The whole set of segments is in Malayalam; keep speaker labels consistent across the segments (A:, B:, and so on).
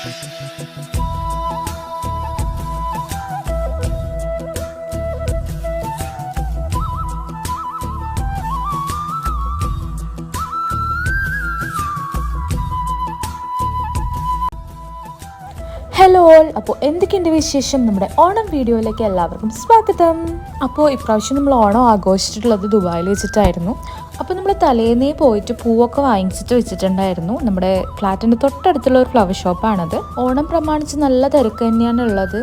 A: ഹലോ ഓൾ അപ്പോൾ എന്തൊക്കെയുണ്ട് വിശേഷം? നമ്മുടെ ഓണം വീഡിയോയിലേക്ക് എല്ലാവർക്കും സ്വാഗതം. അപ്പോൾ ഇപ്രാവശ്യം നമ്മൾ ഓണം ആഘോഷിച്ചിട്ടുള്ളത് ദുബായിൽ വെച്ചിട്ടായിരുന്നു. അപ്പോൾ നമ്മൾ തലേന്നേ പോയിട്ട് പൂവൊക്കെ വാങ്ങിച്ചിട്ട് വെച്ചിട്ടുണ്ടായിരുന്നു. നമ്മുടെ ഫ്ലാറ്റിന്റെ തൊട്ടടുത്തുള്ള ഒരു ഫ്ലവർ ഷോപ്പാണത് ഓണം പ്രമാണിച്ച് നല്ല തിരക്ക് തന്നെയാണ് ഉള്ളത്.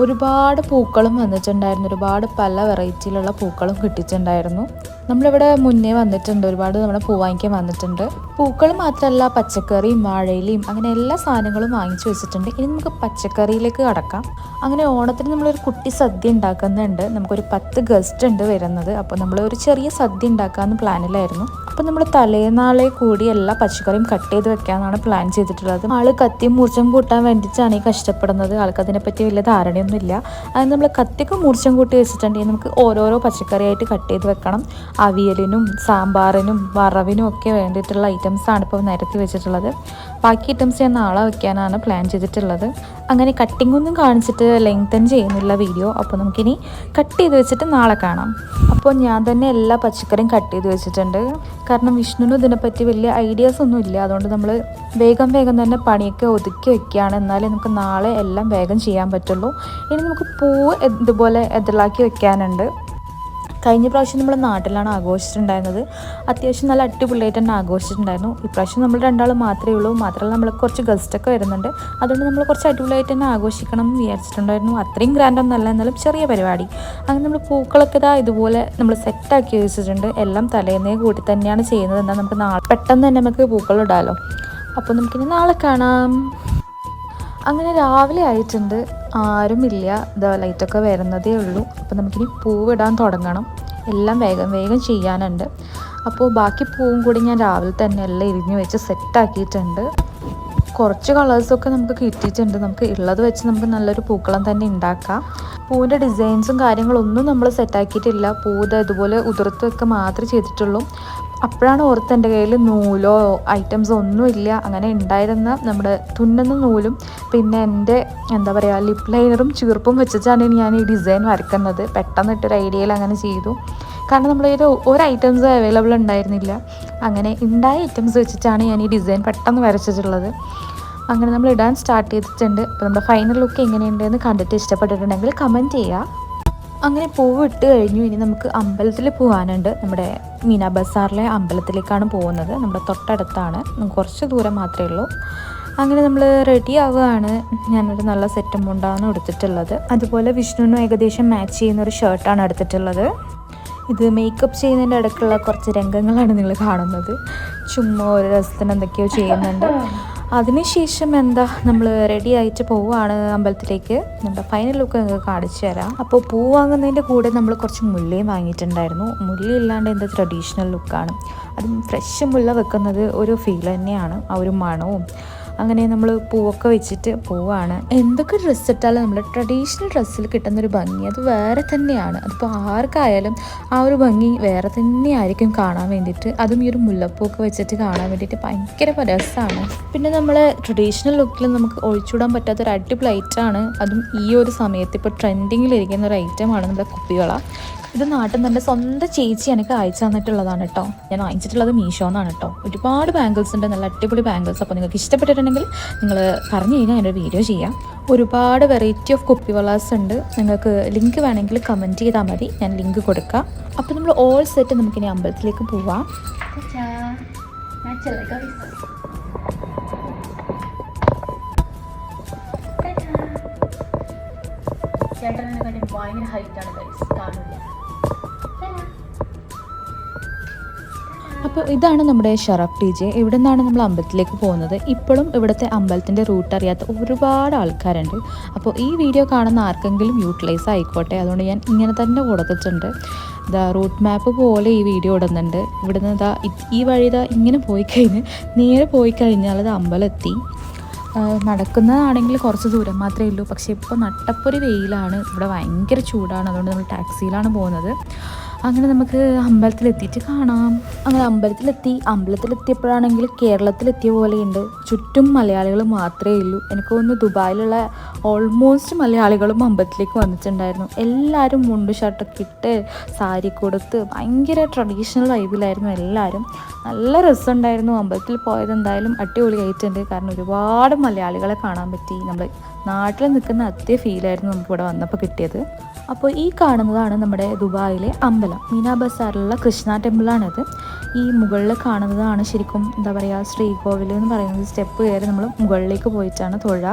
A: ഒരുപാട് പൂക്കളും വന്നിട്ടുണ്ടായിരുന്നു. ഒരുപാട് പല വെറൈറ്റിയിലുള്ള പൂക്കളും കിട്ടിയിട്ടുണ്ടായിരുന്നു. നമ്മളിവിടെ മുന്നേ വന്നിട്ടുണ്ട് ഒരുപാട് നമ്മുടെ പൂ വാങ്ങിക്കാൻ വന്നിട്ടുണ്ട്. പൂക്കൾ മാത്രമല്ല പച്ചക്കറിയും വാഴയിലയും അങ്ങനെ എല്ലാ സാധനങ്ങളും വാങ്ങിച്ചു വെച്ചിട്ടുണ്ട്. ഇനി നമുക്ക് പച്ചക്കറിയിലേക്ക് കടക്കാം. അങ്ങനെ ഓണത്തിന് നമ്മളൊരു കുട്ടി സദ്യ ഉണ്ടാക്കുന്നുണ്ട്. നമുക്കൊരു പത്ത് ഗസ്റ്റ് ഉണ്ട് വരുന്നത്. അപ്പോൾ നമ്മൾ ഒരു ചെറിയ സദ്യ ഉണ്ടാക്കാമെന്ന് പ്ലാനിലായിരുന്നു. അപ്പോൾ നമ്മൾ തലേനാളെ കൂടി എല്ലാ പച്ചക്കറിയും കട്ട് ചെയ്ത് വെക്കാമെന്നാണ് പ്ലാൻ ചെയ്തിട്ടുള്ളത്. ആൾ കത്തിയും മൂർച്ചം കൂട്ടാൻ വേണ്ടിയിട്ടാണ് ഈ കഷ്ടപ്പെടുന്നത്. ആൾക്ക് അതിനെപ്പറ്റി വലിയ ധാരണയൊന്നുമില്ല. അത് നമ്മൾ കത്തിക്ക് മൂർച്ചം കൂട്ടി വെച്ചിട്ടുണ്ടെങ്കിൽ നമുക്ക് ഓരോരോ പച്ചക്കറിയായിട്ട് കട്ട് ചെയ്ത് വെക്കണം. അവിയലിനും സാമ്പാറിനും വറവിനും ഒക്കെ വേണ്ടിയിട്ടുള്ള ഐറ്റംസ് ആണ് ഇപ്പോൾ നിരത്തി വെച്ചിട്ടുള്ളത്. ബാക്കി ഐറ്റംസ് ഞാൻ നാളെ വയ്ക്കാനാണ് പ്ലാൻ ചെയ്തിട്ടുള്ളത്. അങ്ങനെ കട്ടിംഗ് ഒന്നും കാണിച്ചിട്ട് ലെങ്തൻ ചെയ്യുന്നില്ല വീഡിയോ അപ്പോൾ നമുക്കിനി കട്ട് ചെയ്ത് വെച്ചിട്ട് നാളെ കാണാം. അപ്പോൾ ഞാൻ തന്നെ എല്ലാ പച്ചക്കറിയും കട്ട് ചെയ്ത് വെച്ചിട്ടുണ്ട്. കാരണം വിഷ്ണുവിനും ഇതിനെപ്പറ്റി വലിയ ഐഡിയാസ് ഒന്നും ഇല്ല. അതുകൊണ്ട് നമ്മൾ വേഗം വേഗം തന്നെ പണിയൊക്കെ ഒതുക്കി വെക്കുകയാണ്. എന്നാലേ നമുക്ക് നാളെ എല്ലാം വേഗം ചെയ്യാൻ പറ്റുള്ളൂ. ഇനി നമുക്ക് പൂ ഇതുപോലെ എതിലാക്കി വെക്കാനുണ്ട്. കഴിഞ്ഞ പ്രാവശ്യം നമ്മൾ നാട്ടിലാണ് ആഘോഷിച്ചിട്ടുണ്ടായിരുന്നത്. അത്യാവശ്യം നല്ല അടിപൊളിയായിട്ട് തന്നെ ആഘോഷിച്ചിട്ടുണ്ടായിരുന്നു. ഇപ്രാവശ്യം നമ്മൾ രണ്ടാൾ മാത്രമേ ഉള്ളൂ. മാത്രമല്ല നമ്മൾ കുറച്ച് ഗസ്റ്റൊക്കെ വരുന്നുണ്ട്. അതുകൊണ്ട് നമ്മൾ കുറച്ച് അടിപൊളിയായിട്ട് തന്നെ ആഘോഷിക്കണം എന്ന് വിചാരിച്ചിട്ടുണ്ടായിരുന്നു. അത്രയും ഗ്രാൻഡ് ഒന്നല്ല എന്നാലും ചെറിയ പരിപാടി. അങ്ങനെ നമ്മൾ പൂക്കളൊക്കെ ഇതാ ഇതുപോലെ നമ്മൾ സെറ്റാക്കി വെച്ചിട്ടുണ്ട്. എല്ലാം തലേന്നേ കൂട്ടി തന്നെയാണ് ചെയ്യുന്നത്. എന്നാൽ നമുക്ക് നാളെ പെട്ടെന്ന് തന്നെ നമുക്ക് പൂക്കൾ ഇടാമല്ലോ അപ്പോൾ നമുക്കിനി നാളെ കാണാം. അങ്ങനെ രാവിലെ ആയിട്ടുണ്ട്. ആരുമില്ല. ഇതാ ലൈറ്റൊക്കെ വരുന്നതേ ഉള്ളൂ. അപ്പോൾ നമുക്കിനി പൂവിടാൻ തുടങ്ങണം. എല്ലാം വേഗം വേഗം ചെയ്യാനുണ്ട്. അപ്പോൾ ബാക്കി പൂവും കൂടി ഞാൻ രാവിലെ തന്നെ എല്ലാം ഇരിഞ്ഞു വെച്ച് സെറ്റാക്കിയിട്ടുണ്ട് കുറച്ച് കളേഴ്സൊക്കെ നമുക്ക് കിട്ടിയിട്ടുണ്ട്. നമുക്ക് ഉള്ളത് വെച്ച് നമുക്ക് നല്ലൊരു പൂക്കളം തന്നെ ഉണ്ടാക്കാം. പൂവിന്റെ ഡിസൈൻസും കാര്യങ്ങളൊന്നും നമ്മൾ സെറ്റാക്കിയിട്ടില്ല പൂത് ഇതുപോലെ ഉതിർത്ത് വെക്കുക മാത്രമേ ചെയ്തിട്ടുള്ളൂ. അപ്പോഴാണ് ഓർത്ത് എന്റെ കയ്യിൽ നൂലോ ഐറ്റംസോ ഒന്നുമില്ല അങ്ങനെ ഉണ്ടായിരുന്ന നമ്മുടെ തുന്നുന്ന നൂലും പിന്നെ എന്റെ എന്താ പറയുക ലിപ് ലൈനറും ചീർപ്പും വെച്ചിട്ടാണ് ഞാൻ ഈ ഡിസൈൻ വരക്കുന്നത് പെട്ടെന്നിട്ടൊരു ഐഡിയയിൽ അങ്ങനെ ചെയ്തു. കാരണം നമ്മുടെ ഒരു ഐറ്റംസ് അവൈലബിൾ ഉണ്ടായിരുന്നില്ല. അങ്ങനെ ഉണ്ടായ ഐറ്റംസ് വെച്ചിട്ടാണ് ഞാൻ ഈ ഡിസൈൻ പെട്ടെന്ന് വരച്ചിട്ടുള്ളത്. അങ്ങനെ നമ്മൾ ഇടാൻ സ്റ്റാർട്ട് ചെയ്തിട്ടുണ്ട്. അപ്പോൾ നമ്മുടെ ഫൈനൽ ലുക്ക് എങ്ങനെയുണ്ടെന്ന് കണ്ടിട്ട് ഇഷ്ടപ്പെട്ടിട്ടുണ്ടെങ്കിൽ കമന്റ് ചെയ്യുക. അങ്ങനെ പൂവ് ഇട്ട് കഴിഞ്ഞു. ഇനി നമുക്ക് അമ്പലത്തിൽ പോകാനുണ്ട്. നമ്മുടെ മീനാ ബസാറിലെ അമ്പലത്തിലേക്കാണ് പോകുന്നത്. നമ്മുടെ തൊട്ടടുത്താണ്. കുറച്ച് ദൂരം മാത്രമേ ഉള്ളൂ. അങ്ങനെ നമ്മൾ റെഡി ആവുകയാണ്. ഞാനൊരു നല്ല സെറ്റ് മുണ്ടാണ് എടുത്തിട്ടുള്ളത് അതുപോലെ വിഷ്ണുവിനും ഏകദേശം മാച്ച് ചെയ്യുന്ന ഒരു ഷർട്ടാണ് എടുത്തിട്ടുള്ളത്. ഇത് മേക്കപ്പ് ചെയ്യുന്നതിന്റെ ഇടയ്ക്കുള്ള കുറച്ച് രംഗങ്ങളാണ് നിങ്ങൾ കാണുന്നത്. ചുമ്മാ ഒരു രസത്തിന് എന്തൊക്കെയോ ചെയ്യുന്നുണ്ട്. അതിനുശേഷം എന്താ നമ്മൾ റെഡി ആയിട്ട് പോവുകയാണ് അമ്പലത്തിലേക്ക്. നമ്മുടെ ഫൈനൽ ലുക്ക് നിങ്ങൾക്ക് കാണിച്ചു തരാം. അപ്പോൾ പൂ വാങ്ങുന്നതിന്റെ കൂടെ നമ്മൾ കുറച്ച് മുല്ലയും വാങ്ങിയിട്ടുണ്ടായിരുന്നു. മുല്ല ഇല്ലാണ്ട് എന്താ ട്രഡീഷണൽ ലുക്കാണ് അതും ഫ്രഷ് മുല്ല വെക്കുന്നത് ഒരു ഫീൽ തന്നെയാണ്. ആ ഒരു മണവും അങ്ങനെ നമ്മൾ പൂവൊക്കെ വെച്ചിട്ട് പോവാണ്. എന്തൊക്കെ ഡ്രസ്സ് ഇട്ടാലും നമ്മൾ ട്രഡീഷണൽ ഡ്രസ്സിൽ കിട്ടുന്ന ഒരു ഭംഗി അത് വേറെ തന്നെയാണ്. അതിപ്പോൾ ആർക്കായാലും ആ ഒരു ഭംഗി വേറെ തന്നെയായിരിക്കും കാണാൻ വേണ്ടിയിട്ട്. അതും ഈ ഒരു മുല്ലപ്പൂക്കെ വെച്ചിട്ട് കാണാൻ വേണ്ടിയിട്ട് ഭയങ്കര രസമാണ് പിന്നെ നമ്മൾ ട്രഡീഷണൽ ലുക്കിൽ നമുക്ക് ഒഴിച്ചുവിടാൻ പറ്റാത്ത ഒരു അടിപൊളി ഐറ്റമാണ് അതും ഈ ഒരു സമയത്ത് ഇപ്പോൾ ട്രെൻഡിങ്ങിലിരിക്കുന്ന ഒരു ഐറ്റമാണ് നമ്മുടെ കുപ്പികള ഇത് നാട്ടിൽ നിന്ന് എന്റെ സ്വന്തം ചേച്ചി എനിക്ക് അയച്ചു തന്നിട്ടുള്ളതാണ് കേട്ടോ. ഞാൻ വാങ്ങിച്ചിട്ടുള്ളത് മീഷോന്നാണ് കേട്ടോ. ഒരുപാട് ബാംഗിൾസ് ഉണ്ട് നല്ല അടിപൊളി ബാംഗിൾസ് അപ്പോൾ നിങ്ങൾക്ക് ഇഷ്ടപ്പെട്ടിട്ടുണ്ടെങ്കിൽ നിങ്ങൾ പറഞ്ഞു കഴിഞ്ഞാൽ എന്റെ വീഡിയോ ചെയ്യാം. ഒരുപാട് വെറൈറ്റി ഓഫ് കുപ്പി വളാസ് ഉണ്ട്. നിങ്ങൾക്ക് ലിങ്ക് വേണമെങ്കിൽ കമന്റ് ചെയ്താൽ മതി. ഞാൻ ലിങ്ക് കൊടുക്കാം. അപ്പോൾ നമ്മൾ ഓൾ സെറ്റ് നമുക്കിനി അമ്പലത്തിലേക്ക് പോവാം. ചേട്ടനെ ഭയങ്കര ഹൈറ്റാണ് കാണില്ല അപ്പോൾ ഇതാണ് നമ്മുടെ ഷറഫ് ടി ജെ. ഇവിടെ നിന്നാണ് നമ്മൾ അമ്പലത്തിലേക്ക് പോകുന്നത്. ഇപ്പോഴും ഇവിടുത്തെ അമ്പലത്തിന്റെ റൂട്ട് അറിയാത്ത ഒരുപാട് ആൾക്കാരുണ്ട്. അപ്പോൾ ഈ വീഡിയോ കാണുന്ന ആർക്കെങ്കിലും യൂട്ടിലൈസ് ആയിക്കോട്ടെ. അതുകൊണ്ട് ഞാൻ ഇങ്ങനെ തന്നെ കൊടുത്തിട്ടുണ്ട്. ഇതാ റൂട്ട് മാപ്പ് പോലെ ഈ വീഡിയോ ഇടുന്നുണ്ട്. ഇവിടുന്ന് ഇതാ ഈ വഴി ഇതാ ഇങ്ങനെ പോയി കഴിഞ്ഞ് നേരെ പോയി കഴിഞ്ഞാൽ അത് അമ്പലത്തി നടക്കുന്നതാണെങ്കിൽ കുറച്ച് ദൂരം മാത്രമേ ഉള്ളൂ. പക്ഷേ ഇപ്പോൾ നട്ടപ്പൊരു വെയിലാണ്. ഇവിടെ ഭയങ്കര ചൂടാണ്. അതുകൊണ്ട് നമ്മൾ ടാക്സിയിലാണ് പോകുന്നത്. അങ്ങനെ നമുക്ക് അമ്പലത്തിലെത്തിയിട്ട് കാണാം. അങ്ങനെ അമ്പലത്തിലെത്തി അമ്പലത്തിലെത്തിയപ്പോഴാണെങ്കിൽ കേരളത്തിലെത്തിയ പോലെയുണ്ട്. ചുറ്റും മലയാളികൾ മാത്രമേ ഉള്ളൂ. എനിക്ക് തോന്നുന്നു ദുബായിലുള്ള ഓൾമോസ്റ്റ് മലയാളികളും അമ്പലത്തിലേക്ക് വന്നിട്ടുണ്ടായിരുന്നു. എല്ലാവരും മുണ്ട് ഷർട്ടൊക്കെ ഇട്ട് സാരി കൊടുത്ത് ഭയങ്കര ട്രഡീഷണൽ വൈബിലായിരുന്നു എല്ലാവരും. നല്ല രസമുണ്ടായിരുന്നു. അമ്പലത്തിൽ പോയത് എന്തായാലും അടിപൊളിയായിട്ടുണ്ട്. കാരണം ഒരുപാട് മലയാളികളെ കാണാൻ പറ്റി. നമ്മൾ നാട്ടിൽ നിൽക്കുന്ന അതേ ഫീലായിരുന്നു നമുക്ക് ഇവിടെ വന്നപ്പോൾ കിട്ടിയത്. അപ്പോൾ ഈ കാണുന്നതാണ് നമ്മുടെ ദുബായിലെ അമ്പലം. മീനാ ബസാറിലുള്ള കൃഷ്ണ ടെമ്പിളാണിത്. ഈ മുകളിൽ കാണുന്നതാണ് ശരിക്കും എന്താ പറയുക ശ്രീകോവിൽ എന്ന് പറയുന്നത് സ്റ്റെപ്പ് കയറി നമ്മൾ മുകളിലേക്ക് പോയിട്ടാണ് തൊഴ.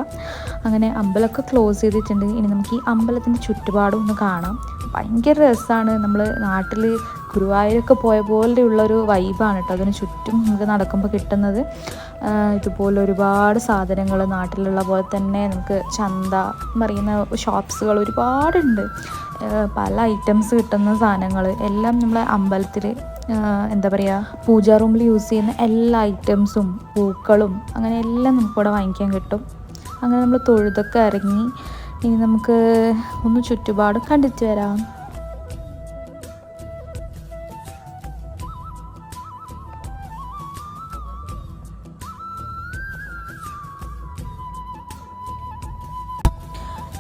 A: അങ്ങനെ അമ്പലമൊക്കെ ക്ലോസ് ചെയ്തിട്ടുണ്ട്. ഇനി നമുക്ക് ഈ അമ്പലത്തിന്റെ ചുറ്റുപാടും ഒന്ന് കാണാം. ഭയങ്കര രസമാണ് നമ്മൾ നാട്ടിൽ ഗുരുവായൂരൊക്കെ പോയ പോലെയുള്ളൊരു വൈബാണ് കേട്ടോ അതിന് ചുറ്റും നമുക്ക് നടക്കുമ്പോൾ കിട്ടുന്നത്. ഇതുപോലെ ഒരുപാട് സാധനങ്ങൾ നാട്ടിലുള്ള പോലെ തന്നെ നമുക്ക് ചന്ത എന്ന് പറയുന്ന ഷോപ്സുകൾ ഒരുപാടുണ്ട്. പല ഐറ്റംസ് കിട്ടുന്ന സാധനങ്ങൾ. എല്ലാം നമ്മളെ അമ്പലത്തിൽ എന്താ പറയുക പൂജാ റൂമിൽ യൂസ് ചെയ്യുന്ന എല്ലാ ഐറ്റംസും പൂക്കളും അങ്ങനെ എല്ലാം നമുക്കിവിടെ വാങ്ങിക്കാൻ കിട്ടും. അങ്ങനെ നമ്മൾ തൊഴുതൊക്കെ ഇറങ്ങി ഇനി നമുക്ക് ഒന്ന് ചുറ്റുപാടും കണ്ടിട്ട് വരാം.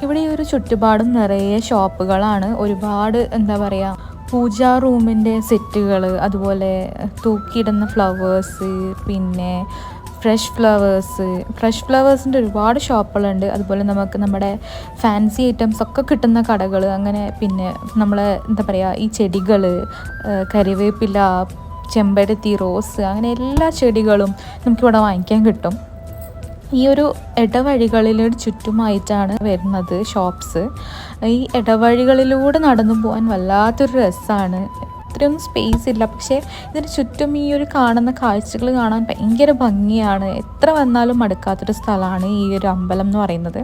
A: ഇവിടെ ഈ ഒരു ചുറ്റുപാടും നിറയെ ഷോപ്പുകളാണ്. ഒരുപാട് എന്താ പറയുക പൂജാ റൂമിന്റെ സെറ്റുകൾ അതുപോലെ തൂക്കിയിടുന്ന ഫ്ലവേഴ്സ് പിന്നെ ഫ്രഷ് ഫ്ലവേഴ്സ്. ഫ്രഷ് ഫ്ലവേഴ്സിന്റെ ഒരുപാട് ഷോപ്പുകളുണ്ട്. അതുപോലെ നമുക്ക് നമ്മുടെ ഫാൻസി ഐറ്റംസ് ഒക്കെ കിട്ടുന്ന കടകൾ അങ്ങനെ പിന്നെ നമ്മൾ എന്താ പറയുക ഈ ചെടികൾ കരിവേപ്പില ചെമ്പരത്തി റോസ് അങ്ങനെ എല്ലാ ചെടികളും നമുക്കിവിടെ വാങ്ങിക്കാൻ കിട്ടും. ഈ ഒരു ഇടവഴികളിൽ ചുറ്റുമായിട്ടാണ് വരുന്നത് ഷോപ്സ്. ഈ ഇടവഴികളിലൂടെ നടന്നു പോകാൻ വല്ലാത്തൊരു രസമാണ് ഇത്രയൊന്നും സ്പേസ് ഇല്ല. പക്ഷേ ഇതിന് ചുറ്റും ഈ ഒരു കാണുന്ന കാഴ്ചകൾ കാണാൻ ഭയങ്കര ഭംഗിയാണ്. എത്ര വന്നാലും മടുക്കാത്തൊരു സ്ഥലമാണ് ഈ ഒരു അമ്പലം എന്ന് പറയുന്നത്.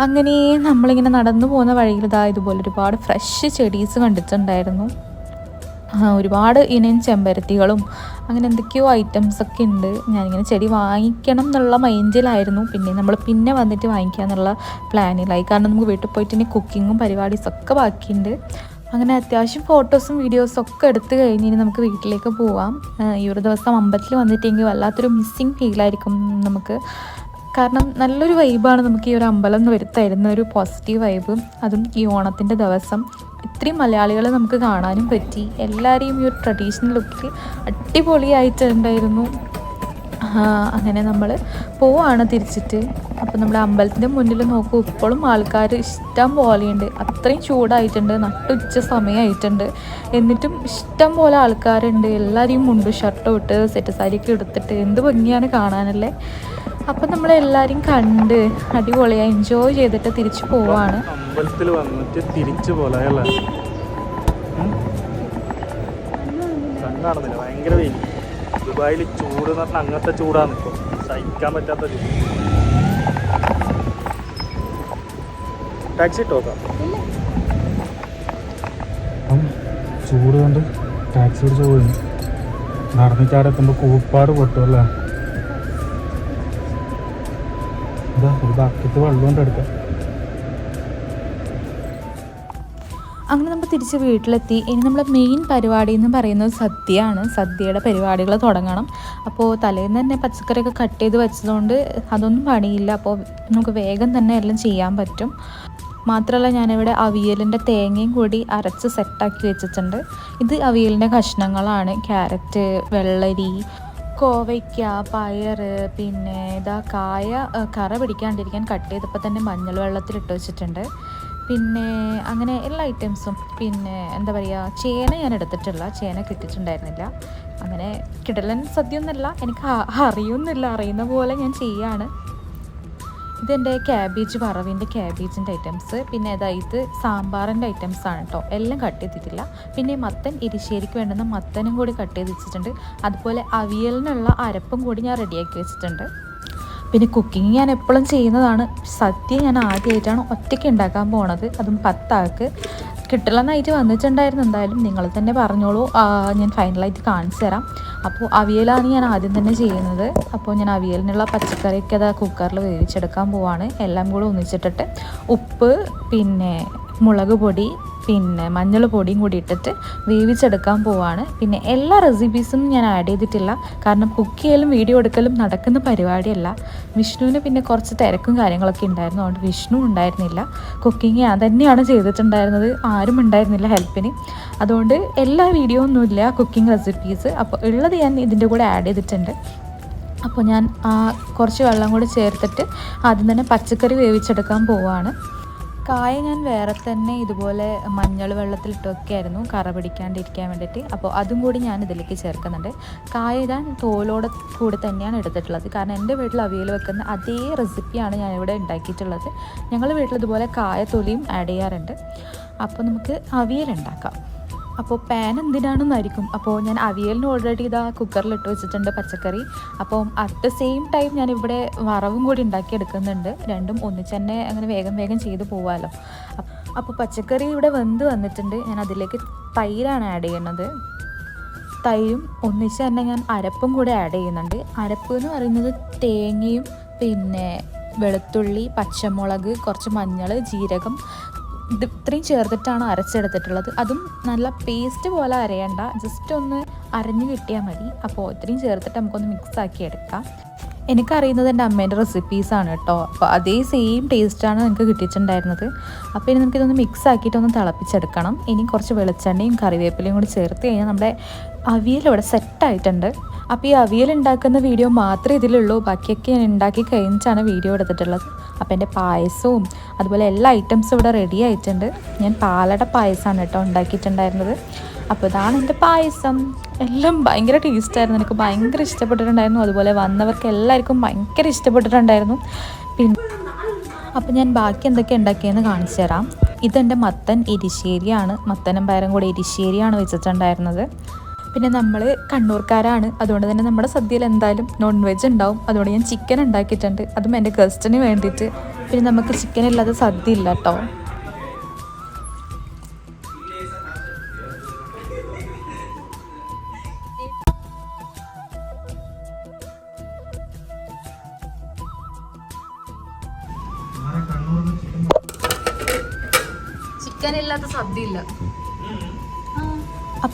A: അങ്ങനെ നമ്മളിങ്ങനെ നടന്നു പോകുന്ന വഴിയിൽ ഇതാ ഇതുപോലെ ഒരുപാട് ഫ്രഷ് ചെടീസ് കണ്ടിട്ടുണ്ടായിരുന്നു. ഒരുപാട് ഇനം ചെമ്പരത്തികളും അങ്ങനെ എന്തൊക്കെയോ ഐറ്റംസ് ഒക്കെ ഉണ്ട്. ഞാനിങ്ങനെ ചെടി വാങ്ങിക്കണം എന്നുള്ള മൈൻഡിലായിരുന്നു. പിന്നെ നമ്മൾ പിന്നെ വന്നിട്ട് വാങ്ങിക്കുക എന്നുള്ള പ്ലാനിലായി കാരണം നമുക്ക് വീട്ടിൽ പോയിട്ട് ഇനി കുക്കിങ്ങും പരിപാടീസ് ഒക്കെ ബാക്കിയുണ്ട്. അങ്ങനെ അത്യാവശ്യം ഫോട്ടോസും വീഡിയോസും ഒക്കെ എടുത്ത് കഴിഞ്ഞ് ഇനി നമുക്ക് വീട്ടിലേക്ക് പോവാം. ഈ ഒരു ദിവസം അമ്പലത്തിൽ വന്നിട്ടെങ്കിൽ വല്ലാത്തൊരു മിസ്സിങ് ഫീലായിരിക്കും നമുക്ക്. കാരണം നല്ലൊരു വൈബാണ് നമുക്ക് ഈ ഒരു അമ്പലം എന്ന് വരുത്തായിരുന്ന ഒരു പോസിറ്റീവ് വൈബ് അതും ഈ ഓണത്തിന്റെ ദിവസം. ഇത്രയും മലയാളികളെ നമുക്ക് കാണാനും പറ്റി. എല്ലാവരെയും ഈ ഒരു ട്രഡീഷണൽ ലുക്കിൽ അടിപൊളിയായിട്ടുണ്ടായിരുന്നു. അങ്ങനെ നമ്മൾ പോവാണ് തിരിച്ചിട്ട്. അപ്പോൾ നമ്മുടെ അമ്പലത്തിന്റെ മുന്നിൽ നോക്കൂ ഇപ്പോഴും ആൾക്കാർ ഇഷ്ടം പോലെയുണ്ട്. അത്രയും ചൂടായിട്ടുണ്ട് നട്ടുച്ച സമയമായിട്ടുണ്ട് എന്നിട്ടും ഇഷ്ടം പോലെ ആൾക്കാരുണ്ട്. എല്ലാവരെയും മുണ്ടും ഷർട്ടും ഇട്ട് സെറ്റ് സാരിയൊക്കെ എടുത്തിട്ട്. എന്ത് ഭംഗിയാണ് കാണാനല്ലേ? അപ്പം നമ്മളെല്ലാവരും കണ്ട് അടിപൊളിയായി എൻജോയ് ചെയ്തിട്ട് തിരിച്ചു പോവാണ്.
B: അമ്പലത്തിൽ വന്നിട്ട് തിരിച്ചു പോലെ കണ്ണാണെന്നില്ല ഭയങ്കര വെയിൽ ദുബായിൽ ചൂട് എന്ന് പറഞ്ഞാൽ അങ്ങനത്തെ ചൂടാണ് ഇപ്പോൾ സഹിക്കാൻ പറ്റാത്ത ചൂട്. ടാക്സി ടോക്കാം ചൂട് കൊണ്ട് ടാക്സി പിടിച്ച് പോയി നടന്നിട്ട് അവിടെ എത്തുമ്പോൾ കൂപ്പാട് പൊട്ടും
A: അങ്ങനെ നമ്മൾ തിരിച്ച് വീട്ടിലെത്തി. ഇനി നമ്മുടെ മെയിൻ പരിപാടി എന്ന് പറയുന്നത് സദ്യയാണ്. സദ്യയുടെ പരിപാടികൾ തുടങ്ങണം. അപ്പോൾ തലേന്ന് തന്നെ പച്ചക്കറിയൊക്കെ കട്ട് ചെയ്ത് വെച്ചതുകൊണ്ട് അതൊന്നും പണിയില്ല. അപ്പോൾ നമുക്ക് വേഗം തന്നെ എല്ലാം ചെയ്യാൻ പറ്റും. മാത്രമല്ല ഞാനിവിടെ അവിയലിന്റെ തേങ്ങയും കൂടി അരച്ച് സെറ്റാക്കി വെച്ചിട്ടുണ്ട്. ഇത് അവിയലിന്റെ കഷ്ണങ്ങളാണ്. ക്യാരറ്റ് വെള്ളരി കോവയ്ക്ക പയർ പിന്നെ ഇതാ കായ കറ പിടിക്കാണ്ടിരിക്കാൻ കട്ട് ചെയ്തപ്പോൾ തന്നെ മഞ്ഞൾ വെള്ളത്തിൽ ഇട്ട് വെച്ചിട്ടുണ്ട്. പിന്നെ അങ്ങനെ എല്ലാ ഐറ്റംസും പിന്നെ എന്താ പറയുക ചേന ഞാൻ എടുത്തിട്ടില്ല ചേന കിട്ടിയിട്ടുണ്ടായിരുന്നില്ല. അങ്ങനെ കിടലൻ സദ്യ എനിക്ക് അറിയുന്നില്ല അറിയുന്ന പോലെ ഞാൻ ചെയ്യാണ്. ഇതെന്റെ ക്യാബേജ് വറവിന്റെ ക്യാബേജിന്റെ ഐറ്റംസ് പിന്നെ ഇതാ ഇത് സാമ്പാറിന്റെ ഐറ്റംസ് ആണ് കേട്ടോ എല്ലാം കട്ട് ചെയ്തിട്ടില്ല. പിന്നെ മത്തൻ ഇരിശ്ശേരിക്ക് വേണ്ടുന്ന മത്തനും കൂടി കട്ട് ചെയ്ത് വെച്ചിട്ടുണ്ട്. അതുപോലെ അവിയലിനുള്ള അരപ്പും കൂടി ഞാൻ റെഡിയാക്കി വെച്ചിട്ടുണ്ട്. പിന്നെ കുക്കിംഗ് ഞാൻ എപ്പോഴും ചെയ്യുന്നതാണ്. സദ്യ ഞാൻ ആദ്യമായിട്ടാണ് ഒറ്റയ്ക്ക് ഉണ്ടാക്കാൻ പോണത്. അതും പത്താൾക്ക്. കിട്ടലെന്നായിട്ട് വന്നിട്ടുണ്ടായിരുന്നു. എന്തായാലും നിങ്ങൾ തന്നെ പറഞ്ഞോളൂ. ഞാൻ ഫൈനലായിട്ട് കാണിച്ചു തരാം. അപ്പോൾ അവിയലാണ് ഞാൻ ആദ്യം തന്നെ ചെയ്യുന്നത്. അപ്പോൾ ഞാൻ അവിയലിനുള്ള പച്ചക്കറിയൊക്കെ അത് കുക്കറിൽ വേവിച്ചെടുക്കാൻ പോവാണ്. എല്ലാം കൂടെ ഒന്നിച്ചിട്ടിട്ട് ഉപ്പ് പിന്നെ മുളക് പൊടി പിന്നെ മഞ്ഞൾ പൊടിയും കൂടി ഇട്ടിട്ട് വേവിച്ചെടുക്കാൻ പോവാണ്. പിന്നെ എല്ലാ റെസിപ്പീസും ഞാൻ ആഡ് ചെയ്തിട്ടില്ല. കാരണം കുക്ക് ചെയ്യലും വീഡിയോ എടുക്കലും നടക്കുന്ന പരിപാടിയല്ല. വിഷ്ണുവിന് പിന്നെ കുറച്ച് തിരക്കും കാര്യങ്ങളൊക്കെ ഉണ്ടായിരുന്നു. അതുകൊണ്ട് വിഷ്ണു ഉണ്ടായിരുന്നില്ല. കുക്കിംഗ് ഞാൻ തന്നെയാണ് ചെയ്തിട്ടുണ്ടായിരുന്നത്. ആരും ഉണ്ടായിരുന്നില്ല ഹെൽപ്പിന് അതുകൊണ്ട് എല്ലാ വീഡിയോ ഒന്നുമില്ല കുക്കിംഗ് റെസിപ്പീസ് അപ്പോൾ ഉള്ളത് ഞാൻ ഇതിന്റെ കൂടെ ആഡ് ചെയ്തിട്ടുണ്ട്. അപ്പോൾ ഞാൻ കുറച്ച് വെള്ളം കൂടി ചേർത്തിട്ട് ആദ്യം തന്നെ പച്ചക്കറി വേവിച്ചെടുക്കാൻ പോവാണ്. കായ ഞാൻ വേറെ തന്നെ ഇതുപോലെ മഞ്ഞൾ വെള്ളത്തിലിട്ട് ആയിരുന്നു കറ പിടിക്കാണ്ടിരിക്കാൻ വേണ്ടിയിട്ട്. അപ്പോൾ അതും കൂടി ഞാൻ ഇതിലേക്ക് ചേർക്കുന്നുണ്ട്. കായ ഞാൻ തോലോടെ കൂടി തന്നെയാണ് എടുത്തിട്ടുള്ളത്. കാരണം എന്റെ വീട്ടിൽ അവിയൽ വെക്കുന്ന അതേ റെസിപ്പിയാണ് ഞാൻ ഇവിടെ ഉണ്ടാക്കിയിട്ടുള്ളത്. ഞങ്ങൾ വീട്ടിൽ ഇതുപോലെ കായ തൊലിയും ആഡ് ചെയ്യാറുണ്ട്. അപ്പോൾ നമുക്ക് അവിയൽ ഉണ്ടാക്കാം. അപ്പോൾ പാൻ എന്തിനാണെന്നായിരിക്കും? അപ്പോൾ ഞാൻ അവിയലിന് ഓൾറെഡി ഇതാ കുക്കറിൽ ഇട്ട് വെച്ചിട്ടുണ്ട് പച്ചക്കറി. അപ്പോൾ അറ്റ് ദ സെയിം ടൈം ഞാൻ ഇവിടെ വറവും കൂടി ഉണ്ടാക്കി എടുക്കുന്നുണ്ട്. രണ്ടും ഒന്നിച്ച് തന്നെ അങ്ങനെ വേഗം വേഗം ചെയ്ത് പോവാമല്ലോ അപ്പോൾ പച്ചക്കറി ഇവിടെ വെന്ത് വന്നിട്ടുണ്ട്. ഞാൻ അതിലേക്ക് തൈരാണ് ആഡ് ചെയ്യുന്നത്. തൈരും ഒന്നിച്ച് തന്നെ ഞാൻ അരപ്പും കൂടെ ആഡ് ചെയ്യുന്നുണ്ട്. അരപ്പ് എന്ന് പറയുന്നത് തേങ്ങയും പിന്നെ വെളുത്തുള്ളി പച്ചമുളക് കുറച്ച് മഞ്ഞൾ ജീരകം ഇത് ഇത്രയും ചേർത്തിട്ടാണ് അരച്ചെടുത്തിട്ടുള്ളത്. അതും നല്ല പേസ്റ്റ് പോലെ അരയണ്ട. ജസ്റ്റ് ഒന്ന് അരഞ്ഞു കിട്ടിയാൽ മതി. അപ്പോൾ ഇത്രയും ചേർത്തിട്ട് നമുക്കൊന്ന് മിക്സ് ആക്കി എടുക്കാം. എനിക്കറിയുന്നത് എന്റെ അമ്മേന്റെ റെസിപ്പീസാണ് കേട്ടോ. അപ്പോൾ അതേ സെയിം ടേസ്റ്റാണ് എനിക്ക് കിട്ടിയിട്ടുണ്ടായിരുന്നത്. അപ്പോൾ ഇനി നമുക്കിതൊന്ന് മിക്സ് ആക്കിയിട്ടൊന്ന് തിളപ്പിച്ചെടുക്കണം. ഇനി കുറച്ച് വെളിച്ചെണ്ണയും കറിവേപ്പിലയും കൂടി ചേർത്ത് കഴിഞ്ഞാൽ നമ്മുടെ അവിയൽ ഇവിടെ സെറ്റായിട്ടുണ്ട് അപ്പോൾ ഈ അവിയൽ ഉണ്ടാക്കുന്ന വീഡിയോ മാത്രമേ ഇതിലുള്ളൂ. ബാക്കിയൊക്കെ ഞാൻ ഉണ്ടാക്കി കഴിഞ്ഞിട്ടാണ് വീഡിയോ എടുത്തിട്ടുള്ളത്. അപ്പോൾ എന്റെ പായസവും അതുപോലെ എല്ലാ ഐറ്റംസും ഇവിടെ റെഡി ആയിട്ടുണ്ട്. ഞാൻ പാലട പായസമാണ് കേട്ടോ ഉണ്ടാക്കിയിട്ടുണ്ടായിരുന്നത്. അപ്പോൾ ഇതാണ് എന്റെ പായസം. എല്ലാം ഭയങ്കര ടേസ്റ്റായിരുന്നു എനിക്ക് ഭയങ്കര ഇഷ്ടപ്പെട്ടിട്ടുണ്ടായിരുന്നു. അതുപോലെ വന്നവർക്ക് എല്ലാവർക്കും ഭയങ്കര ഇഷ്ടപ്പെട്ടിട്ടുണ്ടായിരുന്നു. പിന്നെ അപ്പോൾ ഞാൻ ബാക്കി എന്തൊക്കെ ഉണ്ടാക്കിയെന്ന് കാണിച്ചു തരാം. ഇതെന്റെ മത്തൻ എരിശ്ശേരിയാണ്. മത്തനും പയറും കൂടി എരിശ്ശേരിയാണ് വെച്ചിട്ടുണ്ടായിരുന്നത്. പിന്നെ നമ്മൾ കണ്ണൂർക്കാരാണ്. അതുകൊണ്ട് തന്നെ നമ്മുടെ സദ്യയിൽ എന്തായാലും നോൺ വെജ് ഉണ്ടാവും. അതുകൊണ്ട് ഞാൻ ചിക്കൻ ഉണ്ടാക്കിയിട്ടുണ്ട്. അതും എന്റെ ഗസ്റ്റിന് വേണ്ടിയിട്ട്. പിന്നെ നമുക്ക് ചിക്കൻ ഇല്ലാതെ സദ്യ ഇല്ല കേട്ടോ.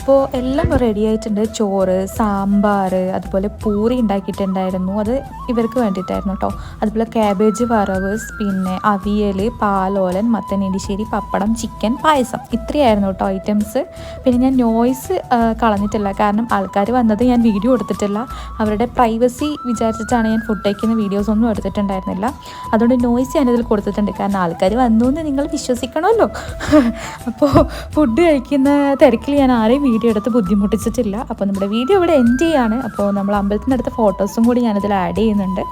A: അപ്പോൾ എല്ലാം റെഡി ആയിട്ടുണ്ട്. ചോറ് സാമ്പാർ അതുപോലെ പൂരി ഉണ്ടാക്കിയിട്ടുണ്ടായിരുന്നു. അത് ഇവർക്ക് വേണ്ടിയിട്ടായിരുന്നു കേട്ടോ അതുപോലെ ക്യാബേജ് വറവ് പിന്നെ അവിയൽ പാലോലൻ മത്തനെരിശ്ശേരി പപ്പടം ചിക്കൻ പായസം. ഇത്രയായിരുന്നു കേട്ടോ ഐറ്റംസ് പിന്നെ ഞാൻ നോയ്സ് കളഞ്ഞിട്ടില്ല. കാരണം ആൾക്കാർ വന്നത് ഞാൻ വീഡിയോ എടുത്തിട്ടില്ല. അവരുടെ പ്രൈവസി വിചാരിച്ചിട്ടാണ് ഞാൻ ഫുഡ് കഴിക്കുന്ന വീഡിയോസ് ഒന്നും എടുത്തിട്ടുണ്ടായിരുന്നില്ല. അതുകൊണ്ട് നോയ്സ് ഞാനിതിൽ കൊടുത്തിട്ടുണ്ട്. കാരണം ആൾക്കാർ വന്നു എന്ന് നിങ്ങൾ വിശ്വസിക്കണമല്ലോ. അപ്പോൾ ഫുഡ് കഴിക്കുന്ന തിരക്കിൽ ഞാൻ ആരെയും വീഡിയോ എടുത്ത് ബുദ്ധിമുട്ടിച്ചിട്ടില്ല. അപ്പോൾ നമ്മുടെ വീഡിയോ ഇവിടെ എൻഡ് ചെയ്യാണ്. അപ്പോൾ നമ്മൾ അമ്പലത്തിനടുത്ത ഫോട്ടോസും കൂടി ഞാനിതിൽ ആഡ് ചെയ്യുന്നുണ്ട്.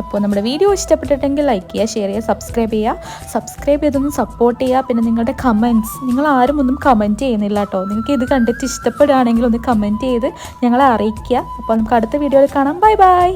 A: അപ്പോൾ നമ്മുടെ വീഡിയോ ഇഷ്ടപ്പെട്ടിട്ടെങ്കിൽ ലൈക്ക് ചെയ്യുക ഷെയർ ചെയ്യുക സബ്സ്ക്രൈബ് ചെയ്യുക. സബ്സ്ക്രൈബ് ചെയ്തൊന്ന് സപ്പോർട്ട് ചെയ്യുക. പിന്നെ നിങ്ങളുടെ കമന്റ്സ് നിങ്ങൾ ആരും ഒന്നും കമന്റ് ചെയ്യുന്നില്ല കേട്ടോ നിങ്ങൾക്ക് ഇത് കണ്ടിട്ട് ഇഷ്ടപ്പെടുകയാണെങ്കിൽ ഒന്ന് കമന്റ് ചെയ്ത് ഞങ്ങളെ അറിയിക്കുക. അപ്പോൾ നമുക്ക് അടുത്ത വീഡിയോയിൽ കാണാം. Bye bye